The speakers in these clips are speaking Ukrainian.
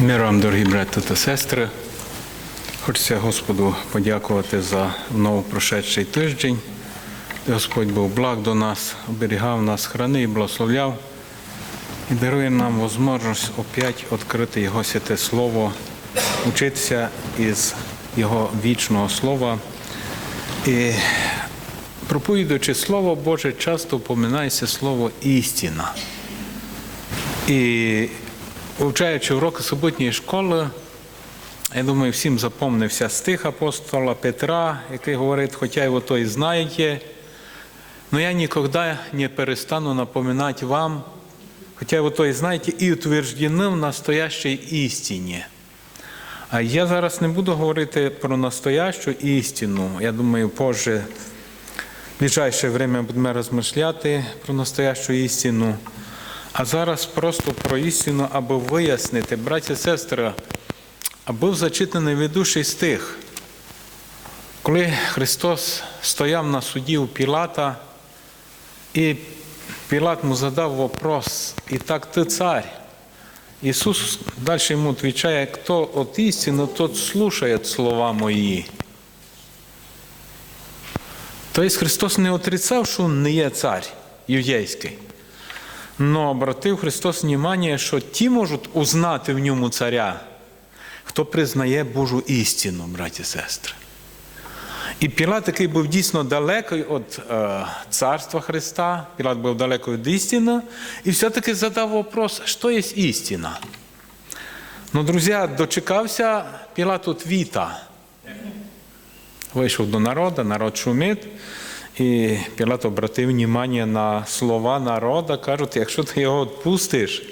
Мир вам, дорогі брати та сестри. Хочеться Господу подякувати за новопрошедший тиждень. Господь був благ до нас, оберігав нас, хранив благословляв і дарує нам можливість опять відкрити Його святе Слово, учитися із Його вічного слова. І проповідуючи Слово Боже, часто упоминається слово істина. І вивчаючи уроки суботньої школи, я думаю, всім запомнився стих апостола Петра, який говорить, хоча ви то і знаєте, но я ніколи не перестану напоминати вам, хоча ви то і знаєте, і утверждені в настоящій істині. А я зараз не буду говорити про настоящу істину. Я думаю, позже, в ближайше время будемо розмишляти про настоящу істину. А зараз просто про істину, аби вияснити, браті і сестри, був зачитаний ведучий стих, коли Христос стояв на суді у Пілата, і Пілат йому задав вопрос, і так ти цар. Ісус далі йому відповідає, хто от істину, тот слушає слова мої. Тобто Христос не отрицав, що Він не є цар юдейський. Но обратив Христос внимание, що ті можуть узнати в ньому царя, хто признає Божу істину, браті і сестри. І Пілат, який був дійсно далекий від е, царства Христа, Пілат був далеко від істини, і все-таки задав вопрос, що є істина. Ну, друзі, дочекався Пілат отвіта. Вийшов до народу, народ шумить. І Пілат обратив внимание на слова народа, кажуть, якщо ти його відпустиш,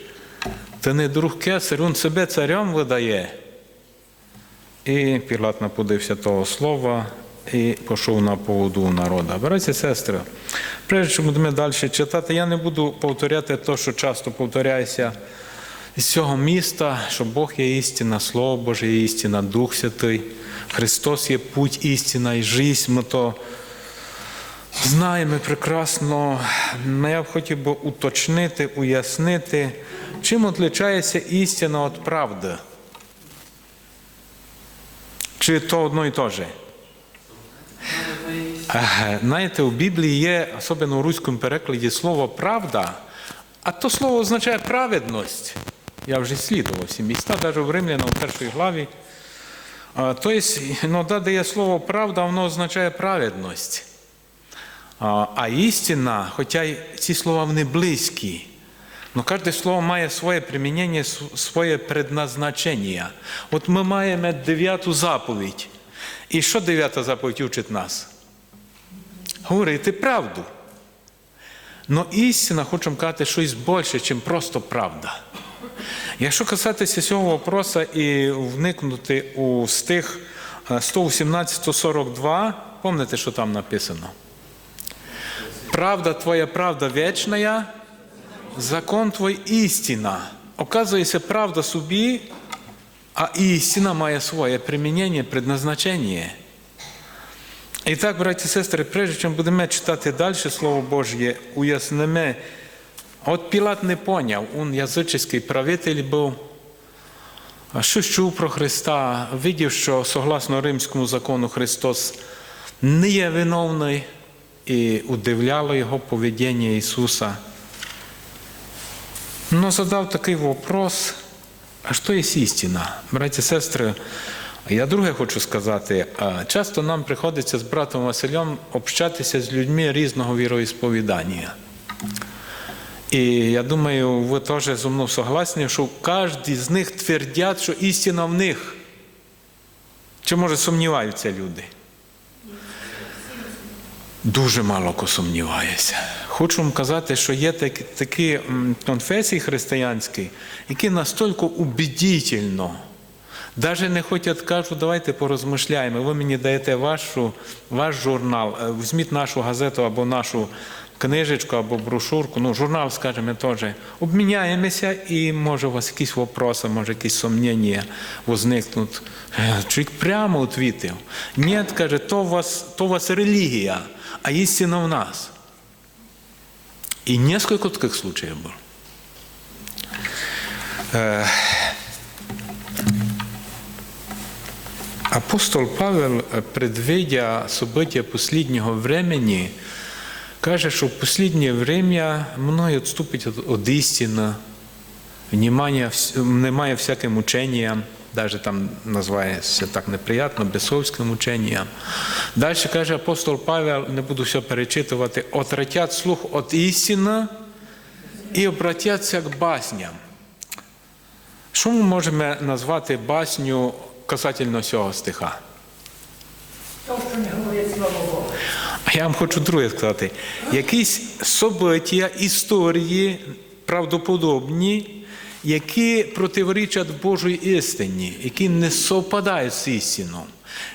то не друг кесар, він себе царем видає. І Пілат напудився того слова і пішов на поводу у народа. Браті сестри, прежде чим будемо далі читати, я не буду повторяти те, що часто повторяється з цього міста, що Бог є істина, Слово Боже є істина, Дух Святий, Христос є путь, істина і життя. Ми то Знаємо прекрасно, але я б хотів би уточнити, уяснити, чим відрізняється істина від правди. Чи то одно і те же? Знаєте, у Біблії є, особливо у руському перекладі, слово правда, а то слово означає праведність. Я вже слідував всі міста, навіть в Римляна у першій главі. Тобто, іноді де є слово правда, воно означає праведність. А істина, хоча ці слова вони близькі, але кожне слово має своє примінення, своє предназначення. От ми маємо дев'яту заповідь. І що дев'ята заповідь учить нас? Говорити правду. Но істина, хочемо казати, щось більше, ніж просто правда. Якщо касатися цього вопроса і вникнути у стих 118-142, пам'ятаєте, що там написано? Правда твоя правда вечная, закон твой істина. Оказується, правда собі, а істина має своє примінення, предназначення. І так, браті і сестри, прежде чим будемо читати далі Слово Божє, уяснимо, от Пілат не поняв, він язичний правитель був, що чув про Христа, видів, що согласно римському закону Христос не є виновний і удивляло його поведіння Ісуса. Но задав такий вопрос, а що є істина? Браті і сестри, я друге хочу сказати, часто нам приходиться з братом Василем общатися з людьми різного віроісповідання. І я думаю, ви теж зі мною согласні, що кожен з них твердять, що істина в них. Чи може сумніваються люди? Дуже мало хто. Хочу вам казати, що є такі конфесії християнські, які настільки убедительно, навіть не хочуть кажуть, давайте порозмишляємо. Ви мені даєте вашу, ваш журнал, візьміть нашу газету або нашу книжечку, або брошурку, ну, журнал, скажімо, теж. Обміняємося і може у вас якісь вопроси, може якісь сумнення возникнуть. Чоловік прямо відповів. Ні, каже, то у вас, то у вас релігія, а истина в нас. И несколько таких случаев было. Е, апостол Павел, е, предвидя события последнего времени, каже, що в последнее время мною відступить від истины, немає всяким учениям, навіть там називається так неприятно, бесовським ученням. Далі каже апостол Павел, не буду все перечитувати, отратять слух від істини і обратяться к басням. Що ми можемо назвати басню касательно цього стиха? То, що не говорять слава Богу. А я вам хочу друге сказати. Якісь события, історії правдоподобні, які противорічать Божій істині, які не совпадають з істиною.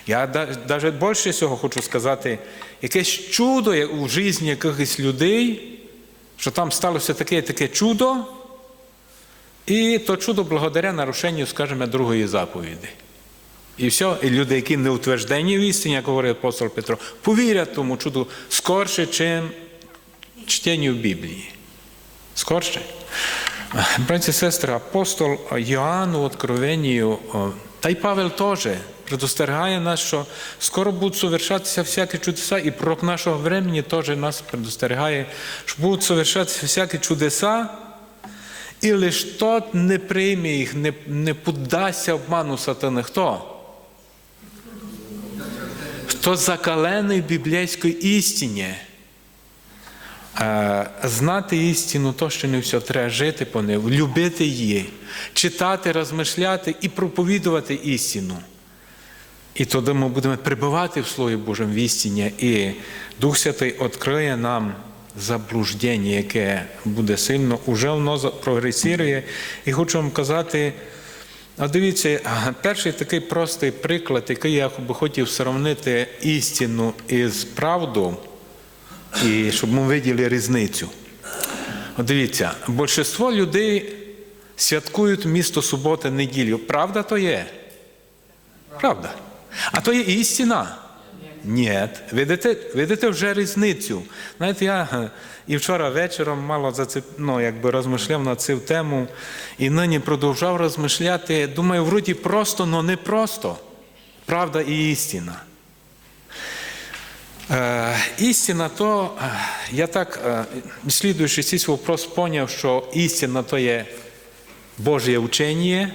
Я навіть більше цього хочу сказати, якесь чудо у житті якихось людей, що там сталося таке таке чудо, і то чудо благодаря нарушенню, скажімо, другої заповіді. І все, і люди, які не утверждені в істині, як говорить апостол Петро, повірять тому чуду скорше, чим чтенню Біблії. Скорше. Браті і сестри, апостол Йоанн у Откровенію, та й Павел теж предостерігає нас, що скоро будуть совершатися всякі чудеса, і пророк нашого времени теж нас предостерігає, що будуть совершатися всякі чудеса, і лиш тот не прийме їх, не, не подасться обману сатани. Хто? Хто закалений в біблійській істині. Е, Знати істину, то що не все, треба жити по ній, любити її, читати, розмишляти і проповідувати істину. І тоді ми будемо прибувати в Слові Божому в істині, і Дух Святий відкриє нам заблуждення, яке буде сильно, уже воно прогресує. І хочу вам казати, а дивіться, перший такий простий приклад, який я би хотів сравнити істину із правдою, і щоб ми виділи різницю. От дивіться, більшість людей святкують місто субота, неділю. Правда то є? Правда. А то є істина. Ні. Видите, видите вже різницю. Знаєте, я е, і вчора вечором мало зацеп... ну, якби розмишляв на цю тему, і нині продовжав розмишляти. Думаю, вроді просто, але не просто. Правда і істина. Е, істина то, е, я так, е, слідуючи цей вопрос, поняв, що істина то Божє учення,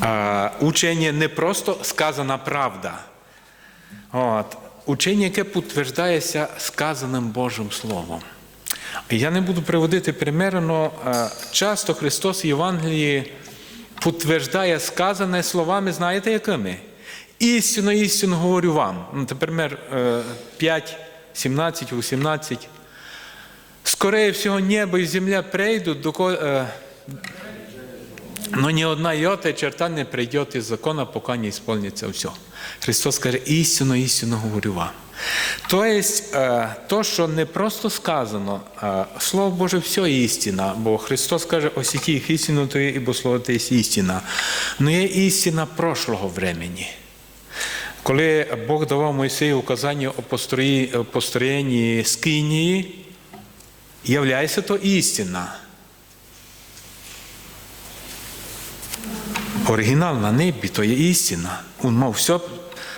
а учення не просто сказана правда. От, учення, яке підтверджується сказаним Божим Словом. Я не буду приводити примери, але часто Христос в Євангелії підтверджує сказане словами, знаєте якими? Істинно, істинно говорю вам. Ну, Тепер 5, 17, 18. Скорее всього, небо і земля прийдуть, доки, е, но ні одна йота і черта не прийде із закона, поки не ісполниться все. Христос каже, істинно, істинно говорю вам. Тобто, е, то, що не просто сказано, е, Слово Боже, все істина, бо Христос каже, осіті їх істину, то є, ібо Слово те є істина. Но є істина прошлого времени. Коли Бог давав Мойсею указання о построєнні скинії, являється то істина. Оригінал на небі то є істина. Він мав все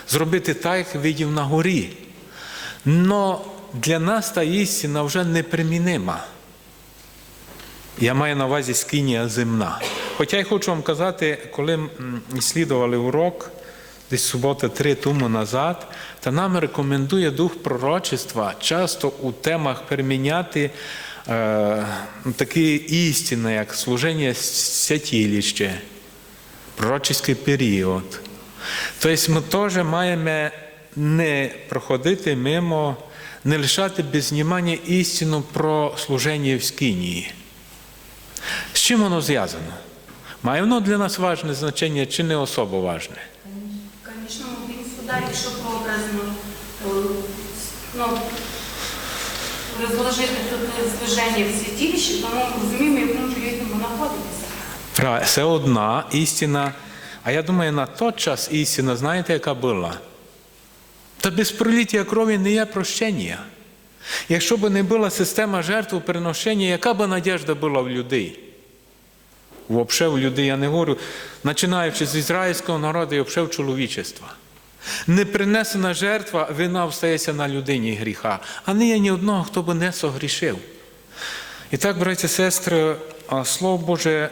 зробити так, як видів на горі. Но для нас та істина вже непримінима. Я маю на увазі скинія земна. Хоча я хочу вам казати, коли слідували урок, десь субота три тому назад, та нам рекомендує дух пророчества часто у темах переміняти е, такі істини, як служення святіліще, пророчий період. Тобто ми теж маємо не проходити мимо, не лишати без внимання істину про служення в скинії. З чим воно зв'язано? Має воно для нас важне значення чи не особо важне? Сюда, якщо прообразно ну, розложити тут звиження в святилищі, то ми розуміємо, в якому періоді ми знаходимося. Це одна істина. А я думаю, на той час істина, знаєте, яка була? Та без проліття крові не є прощення. Якщо б не була система жертвоприношення, яка б надіжда була в людей? Взагалі у людей я не говорю, починаючи з ізраїльського народу і взагалі в чоловічества. Не принесена жертва, вина встається на людині гріха, а не є ні одного, хто би не согрішив. І так, браті сестри, Слово Боже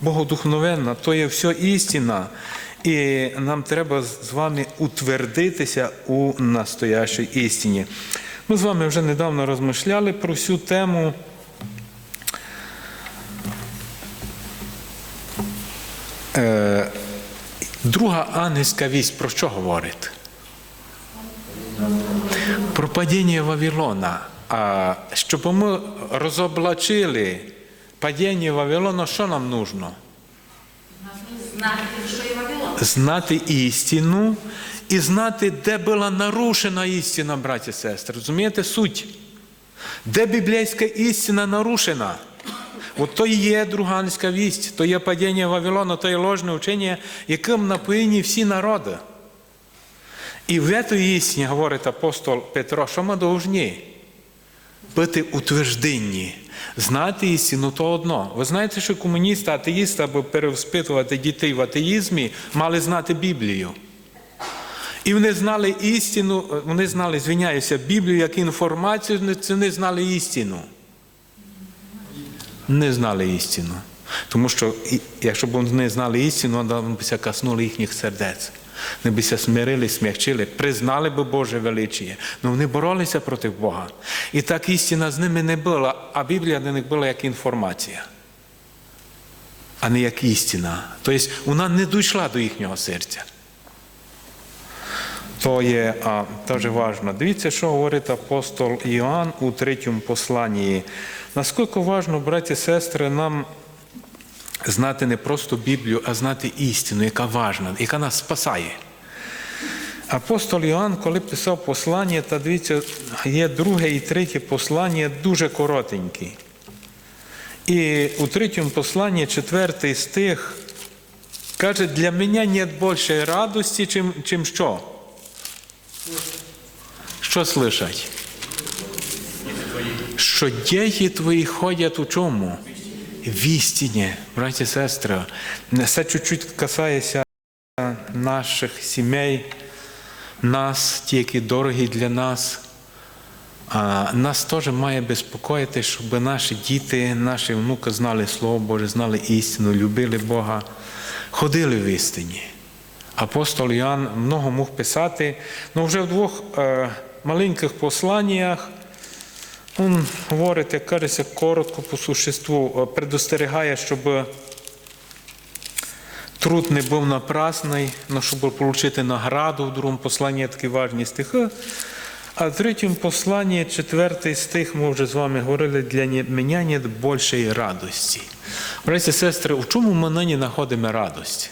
Богодухновенна, то є все істина, і нам треба з вами утвердитися у настоящій істині. Ми з вами вже недавно розмишляли про всю тему. Е, Друга ангельська вість про що говорить? Про падіння Вавилона. А щоб ми розоблачили падіння Вавилона, що нам нужно? Знати, що є Вавилон. Знати істину і знати, де була нарушена істина, браті і сестри. Розумієте суть? Де біблійська істина нарушена? От то і є друга ангельська вість, то є падіння Вавилона, то є ложне учення, яким напоїні всі народи. І в цій істині, говорить апостол Петро, що ми повинні? Бути утвержденні, знати істину то одно. Ви знаєте, що комуністи, атеїсти, аби перевспитувати дітей в атеїзмі, мали знати Біблію. І вони знали істину, вони знали, звиняюся, Біблію як інформацію, не знали істину. Не знали істину. Тому що якщо б вони знали істину, вони б ся коснули їхніх сердець. Вони б смирили, смягчили, признали б Боже величіє. Але вони боролися проти Бога. І так істина з ними не була, а Біблія для них була як інформація, а не як істина. Тобто вона не дійшла до їхнього серця. То є дуже важливо. Дивіться, що говорить апостол Іоанн у третьому посланні. Наскільки важливо, браті і сестри, нам знати не просто Біблію, а знати істину, яка важна, яка нас спасає. Апостол Іоанн, коли писав послання, та дивіться, є друге і третє послання дуже коротенькі. І у третьому посланні, четвертий стих, каже, для мене нет більшої радості, чим, чим що? Що слышать? Що діти твої ходять у чому? В істині, браті і сестри. Це чуть-чуть касається наших сімей, нас, ті, які дорогі для нас. Нас теж має безпокоїти, щоб наші діти, наші внуки знали Слово Боже, знали істину, любили Бога, ходили в істині. Апостол Іоанн много мог писати, але вже в двох е, маленьких посланнях він говорить, як кажеться, коротко по существу, е, предостерігає, щоб труд не був напрасний, але щоб отримати награду в другому посланні такі важні стихи. А в третьому посланні, четвертий стих, ми вже з вами говорили, для мене більшої радості. Браті сестри, в чому ми нині знаходимо радість?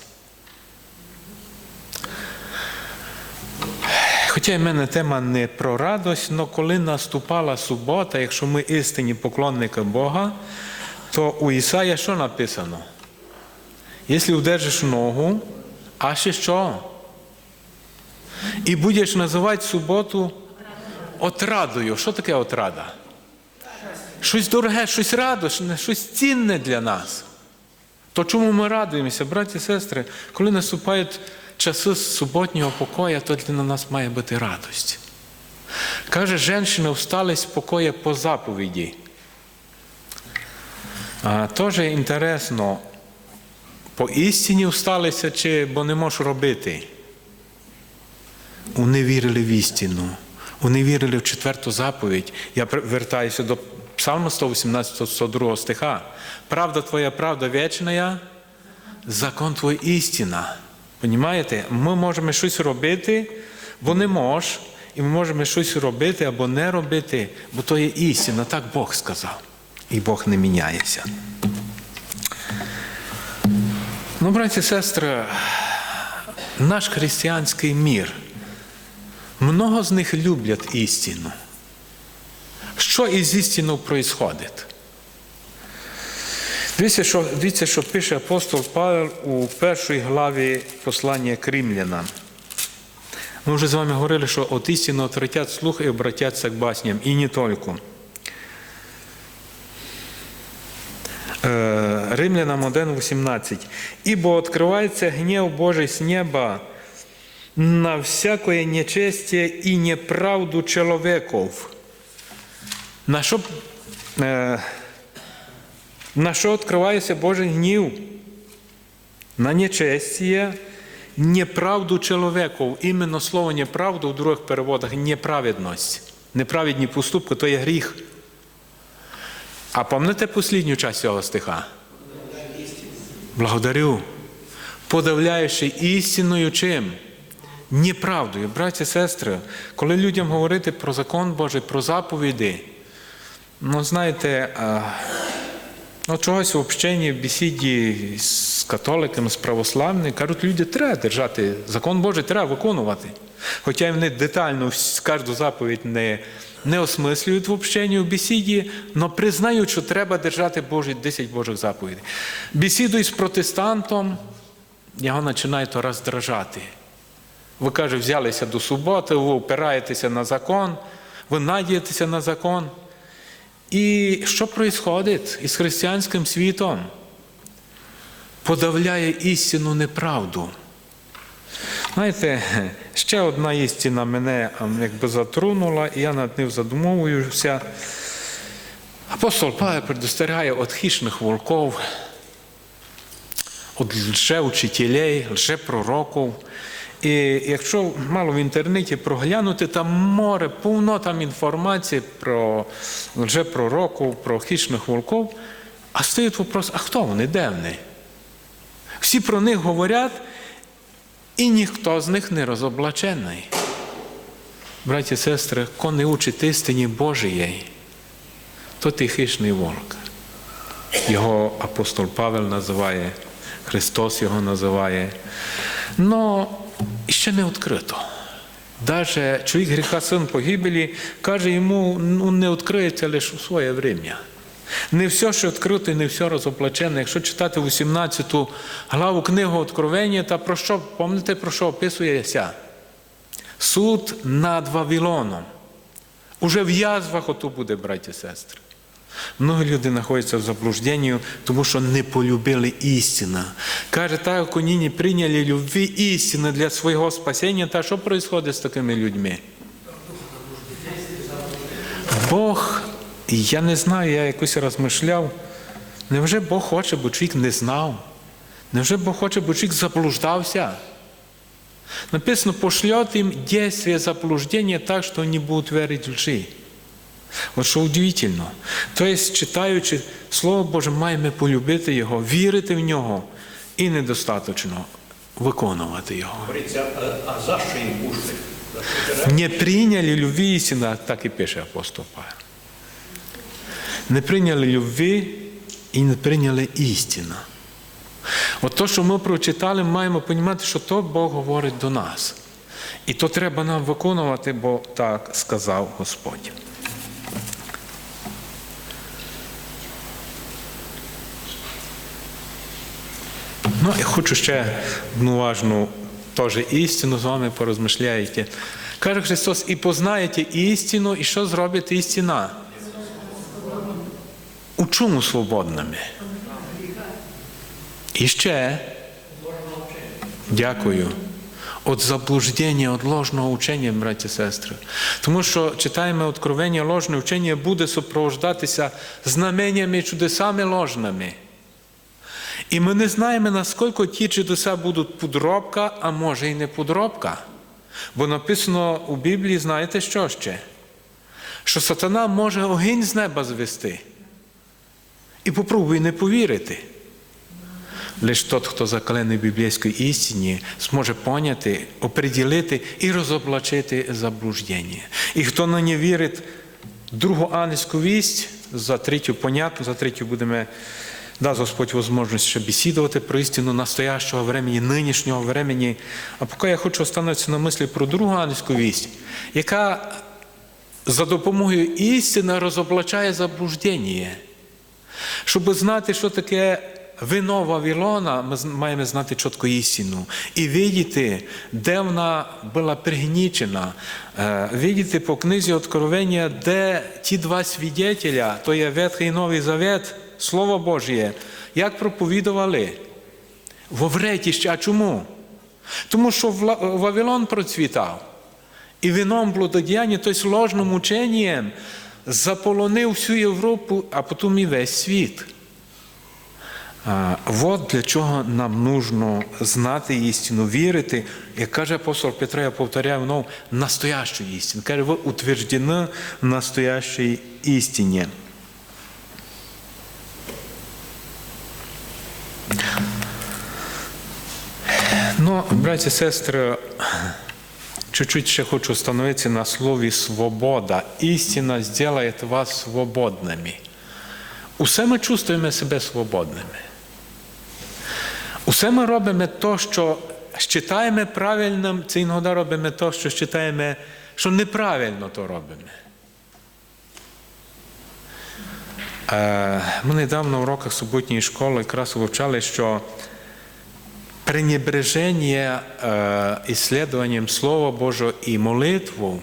Хоча в мене тема не про радость, але коли наступала субота, якщо ми істинні поклонники Бога, то у Ісая що написано? Якщо удержиш ногу, а ще що? І будеш називати суботу отрадою. Що таке отрада? Щось дороге, щось радосне, щось цінне для нас. То чому ми радуємося, браті і сестри, коли наступають часи суботнього покоя, то для нас має бути радость. Каже, жінки встали з покоя по заповіді. А, Теж інтересно, по істині всталися, чи бо не можеш робити. Вони вірили в істину. Вони вірили в четверту заповідь. Я вертаюся до Псалма 118, 102 стиха. Правда твоя, правда вічна, закон твій істина. Понімаєте? Ми можемо щось робити, бо не можеш, і ми можемо щось робити або не робити, бо то є істина, так Бог сказав. І Бог не міняється. Ну, браті і сестри, наш християнський мір. Много з них люблять істину. Що із істиною происходить? Дивіться, що, дивіться, що пише апостол Павел у першій главі послання к римлянам. Ми вже з вами говорили, що от істину отвратять слух і обратяться к басням, і не тільки. Е, Римлянам 1.18. «Ибо открывается гнев Божий с неба на всякое нечестие и неправду человеков». На що, е, на що відкривається Божий гнів? На нечестие, неправду чоловіків. Іменно слово неправду в других переводах неправедність. Неправедні поступки то є гріх. А пам'ятаєте послідню часть цього стиха? Благодарю. Подавляючи істиною чим? Неправдою. Браті сестри, коли людям говорити про закон Божий, про заповіді, ну знаєте, ну, чогось в общенні, в бесіді з католиками, з православними, кажуть, люди треба держати, закон Божий треба виконувати. Хоча вони детально кожну заповідь не, не осмислюють в общенні, в бесіді, але признають, що треба держати Божі, 10 Божих заповідей. Бесідують з протестантом, його починає то роздражати. Ви каже, взялися до суботи, ви опираєтеся на закон, ви надієтеся на закон. І що відбувається із християнським світом? Подавляє істину неправду. Знаєте, ще одна істина мене якби затронула, і я над ним задумовуюся. Апостол Павел предостерігає від хищних волков, від лжеучителей, лжепророків. І якщо мало в інтернеті проглянути, там море, повно там інформації про лжепророків, про хищних волків. А стоїть вопрос, а хто вони, де вони? Всі про них говорять, і ніхто з них не розоблачений. Браті і сестри, хто не учить істині Божої, то ти хищний волк. Його апостол Павел називає, Христос його називає. Но ще не відкрито. Даже чоловік гріха син погибелі, каже йому, ну не відкриється лише у своє время. Не все, що відкрито, і не все розоплачене. Якщо читати 18 главу книгу Откровення, та про що, пам'ятаєте, про що описується? Суд над Вавилоном. Уже в язвах ото буде, браті і сестри. Много людей знаходяться в заблужденні, тому що не полюбили істину. Каже, так як вони не прийняли любві істини для свого спасіння, та що відбувається з такими людьми? Бог, я не знаю, я якось розмишляв, невже Бог хоче, бо чоловік не знав? Невже Бог хоче, бо чоловік заблуждався? Написано, пошлет им действие заблуждения так, что они будут верить в лжи. От що удивительно. Тобто, читаючи Слово Боже, маємо полюбити Його, вірити в нього і недостаточно виконувати Його. А, за що їм держати? Не прийняли любві істина, так і пише апостол Павел. Не прийняли любві і не прийняли істину. От то, що ми прочитали, маємо розуміти, що то Бог говорить до нас. І то треба нам виконувати, бо так сказав Господь. Ну і хочу ще одну важну теж істину з вами порозмишляєте. Каже Христос, і познаєте істину, і що зробить істина? У чому свободними? І ще, дякую, від заблуждення, від ложного учення, браті і сестри. Тому що читаємо откровення, ложне вчення буде супроводжуватися знаменнями і чудесами ложними. І ми не знаємо, наскільки ті чудеса будуть подробка, а може і не подробка. Бо написано у Біблії, знаєте що ще? Що сатана може огінь з неба звести. І попробуй не повірити. Лише тот, хто закалений в біблійській істині, зможе поняти, оприділити і розоблачити заблуждення. І хто на не вірить другу ангельську вість, за третю, понятно, за третю будемо дасть Господь можливість ще бесідувати про істину настоящого времени, нинішнього времени. А поки я хочу остановитися на мислі про другу ангельську вість, яка за допомогою істини розоблачає заблуждення. Щоб знати, що таке вино Вавилона, ми маємо знати чітко істину. І видіти, де вона була пригнічена. Е, Видіти по книзі Откровення, де ті два свідетеля, то є Ветхий і Новий Завет, Слово Божє, як проповідували? В Овретіщі. А чому? Тому що Вавилон процвітав. І вином блудодіяння, тобто ложним ученням, заполонив всю Європу, а потім і весь світ. От для чого нам нужно знати істину, вірити, як каже апостол Петро, я повторяю вновь, настоящу істину. Каже, ви утверждені в настоящій істині. Ну, браті сестри, чуть-чуть ще хочу остановитися на слові свобода. Істина зробить вас свободними. Усе ми чувствуємо себе свободними. Усе ми робимо то, що вважаємо правильним, це іноді робимо то, що вважаємо, що неправильно то робимо. Е, Ми недавно в уроках суботньої школи якраз вивчали, що пренебреження е, ісследуванням Слова Божого і молитву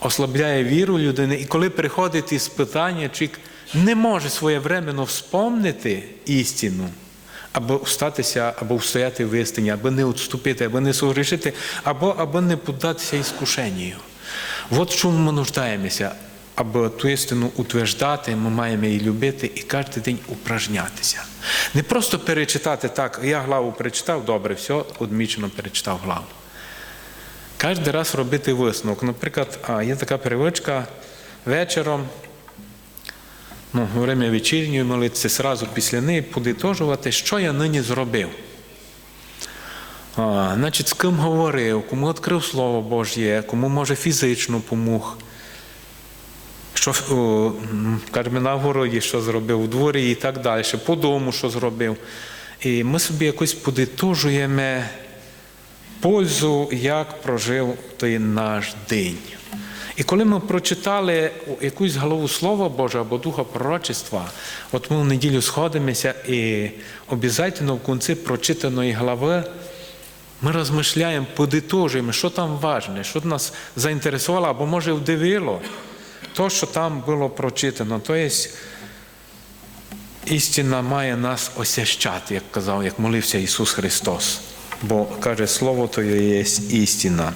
ослабляє віру людини, і коли приходить із питання, чи не може своєвременно вспомнити істину, або встатися, або встояти в істині, або не відступити, або не согрішити, або, або не піддатися іскушенню. От чому ми нуждаємося. Аби ту істину утверждати, ми маємо її любити і кожен день упражнятися. Не просто перечитати так, я главу перечитав, добре, все, одмічено перечитав главу. Кожен раз робити висновок. Наприклад, є така привичка вечором, ну, во время вечірньої молитви, зразу після неї подитожувати, що я нині зробив. А, значить, з ким говорив, кому відкрив Слово Божє, кому може фізично помог. Що на городі, що зробив, у дворі і так далі, по дому, що зробив. І ми собі якось подитожуємо пользу, як прожив той наш день. І коли ми прочитали якусь главу Слова Божого або Духа пророчества, от ми в неділю сходимося і обов'язково в кінці прочитаної глави ми розмишляємо, подитожуємо, що там важне, що нас заінтересувало або може вдивило, то, що там було прочитано. Тобто істина має нас осящати, як казав, як молився Ісус Христос. Бо каже, Слово Твоє є істина.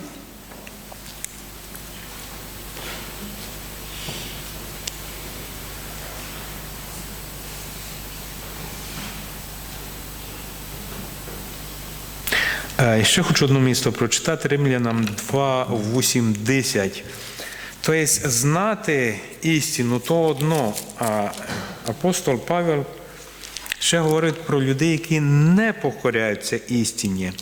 Е, Ще хочу одне місто прочитати Римлянам 2, 8, 10. Тобто знати істину то одно, а апостол Павел ще говорить про людей, які не покоряються істині.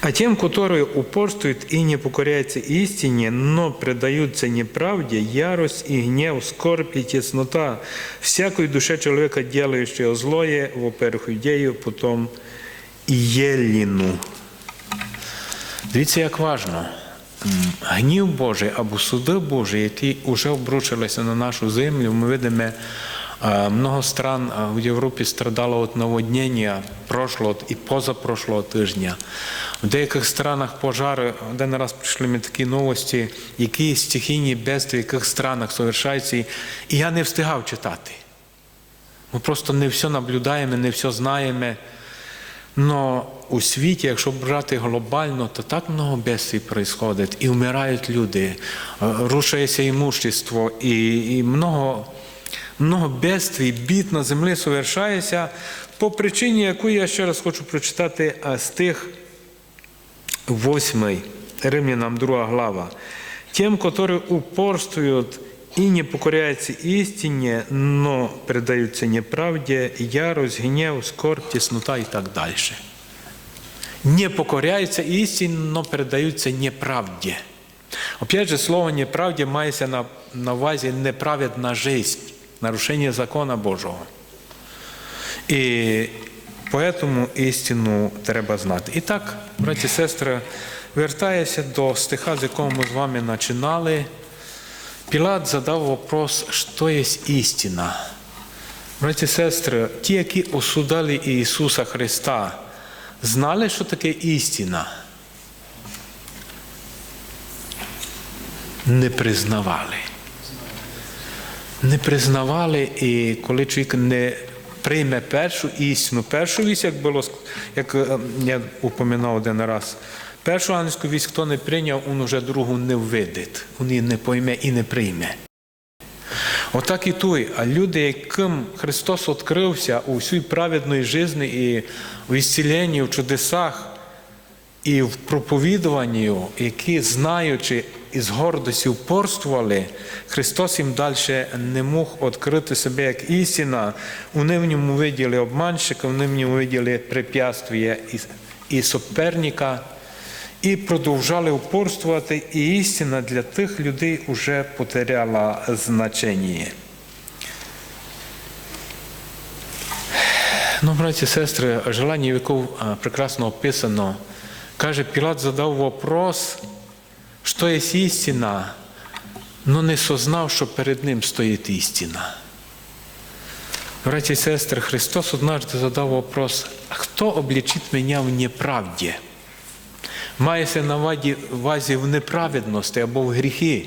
А тем, которые упорствуют и не покоряются истине, но предаются неправде, ярость и гнев, скорбь и теснота всякой душе человека, делающего злое, во-первых, Иудею, потом Єліну. Дивіться, як важно. Гнів Божий або суди Божі, які вже обрушилися на нашу землю, ми видимо, е, много стран е, в Європі страдало від наводнення прошлого і позапрошлого тижня. В деяких странах пожари, один раз прийшли мені такі новості, які стихійні бедствия, в яких странах совершаються, і я не встигав читати. Ми просто не все наблюдаємо, не все знаємо. Но у світі, якщо брати глобально, то так много бедствий происходит, і вмирають люди, е, рушається імущество, і, і много, много бедствий, бід на землі совершається, по причині, яку я ще раз хочу прочитати а, стих 8, Римлянам 2 глава. Тем, которые упорствуют и не покоряются истине, но предаются неправде, ярость, гнев, скорбь, теснота и так дальше. Не покоряются истине, но предаются неправде. Опять же, слово неправде мається на, на увазі неправедна жизнь, нарушение закона Божого. І поэтому істину треба знати. І так, браті і сестри, вертаюся до стиха, з якого ми з вами починали. Пілат задав вопрос, що є істина. Браті і сестри, ті, які осудали Ісуса Христа, знали, що таке істина? Не признавали. не признавали, і коли чоловік не прийме першу істину, першу вість, як було, як е, я упоминав один раз, першу ангельську вість, хто не прийняв, він уже другу не ввидить, він її не пойме і не прийме. Отак і той. А люди, яким Христос відкрився у всій праведної житті і в ісціленні, в чудесах, і в проповідуванні, які, знаючи і з гордості упорствували, Христос їм далі не мог відкрити себе як істина. Вони в ньому виділи обманщика, вони в ньому виділи препятствия і, і суперника, і продовжали упорствувати, і істина для тих людей вже потеряла значення. Ну, браті і сестри, желання віков прекрасно описано. Каже, Пілат задав вопрос, що є істина, но не сознав, що перед ним стоїть істина. Браті і сестри, Христос однажды задав вопрос, хто облічить мене в неправді? Мається на увазі- в неправедності або в гріхи.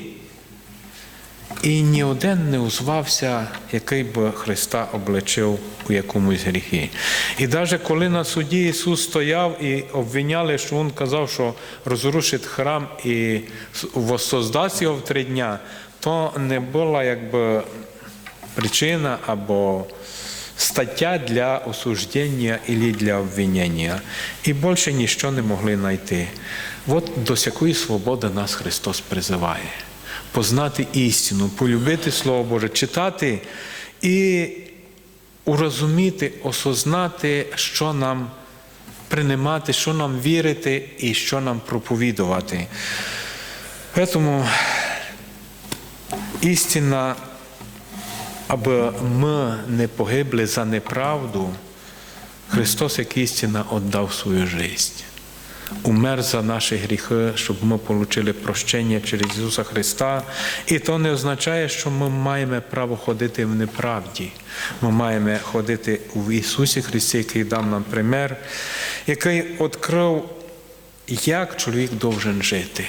І ні один не узвався, який би Христа обличив у якомусь гріхі. І навіть коли на суді Ісус стояв і обвиняли, що Він казав, що розрушить храм і воссоздасть його в три дня, то не була якби причина або стаття для осуждення або для обвинення. І більше ніщо не могли знайти. От до якої свободи нас Христос призиває. Познати істину, полюбити Слово Боже, читати і урозуміти, осознати, що нам приймати, що нам вірити і що нам проповідувати. Тому істина аби ми не погибли за неправду, Христос, як істина, віддав свою життя. Умер за наші гріхи, щоб ми отримали прощення через Ісуса Христа. І то не означає, що ми маємо право ходити в неправді. Ми маємо ходити в Ісусі Христі, який дав нам пример, який відкрив, як чоловік должен жити.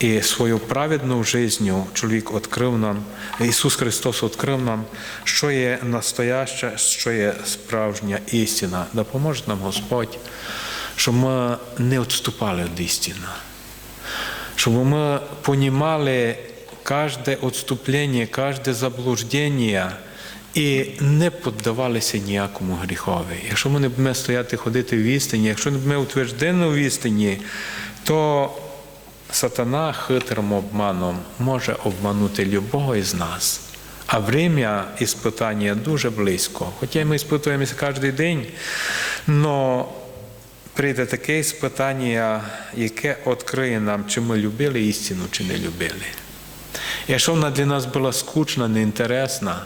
І свою праведну життю чоловік відкрив нам, Ісус Христос відкрив нам, що є настояща, що є справжня істина. Допоможе нам Господь, щоб ми не відступали від істини, щоб ми понімали кожне відступлення, кожне заблуждення і не піддавалися ніякому гріхові. Якщо ми не будемо стояти ходити в істині, якщо не будемо утверджені в істині, то Сатана хитрим обманом може обманути любого із нас. А время іспитання дуже близько. Хоча ми іспитуємося кожен день, але прийде таке іспитання, яке відкриє нам, чи ми любили істину, чи не любили. Якщо вона для нас була скучна, неінтересна,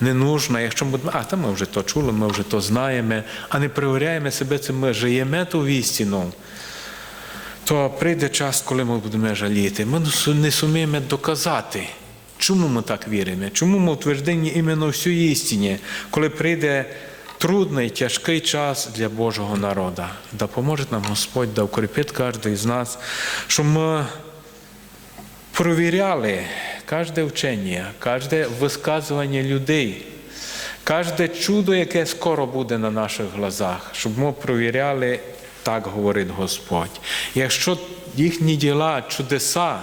не нужна, якщо ми а та ми вже то чули, ми вже то знаємо, а не перевіряємо себе, це ми живемо ту істину, то прийде час, коли ми будемо жаліти. Ми не суміємо доказати, чому ми так віримо, чому ми утверджені іменно в цій істині, коли прийде трудний, тяжкий час для Божого народу. Допоможе нам Господь, да укріпить кожен з нас, щоб ми провіряли кожне вчення, кожне висказування людей, кожне чудо, яке скоро буде на наших глазах, щоб ми провіряли, так говорить Господь. Якщо їхні діла, чудеса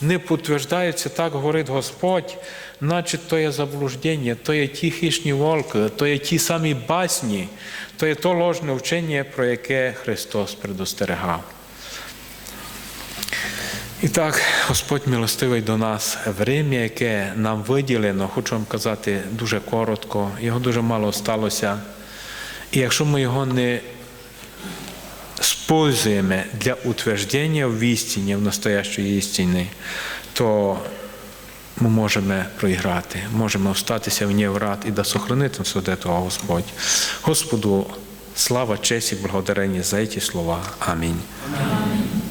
не підтверджуються, так говорить Господь, значить то є заблуждення, то є ті хищні волки, то є ті самі басні, то є то ложне вчення, про яке Христос предостерегав. І так, Господь милостивий до нас, время, яке нам виділено, хочу вам казати дуже коротко, його дуже мало сталося. І якщо ми його не спользуємо для утвердження в істині, в настоящої істини, то ми можемо проіграти, можемо встатися в неврат і да сохранити від того Господь. Господу слава, честь і благодарення за ці слова. Амінь. Амінь.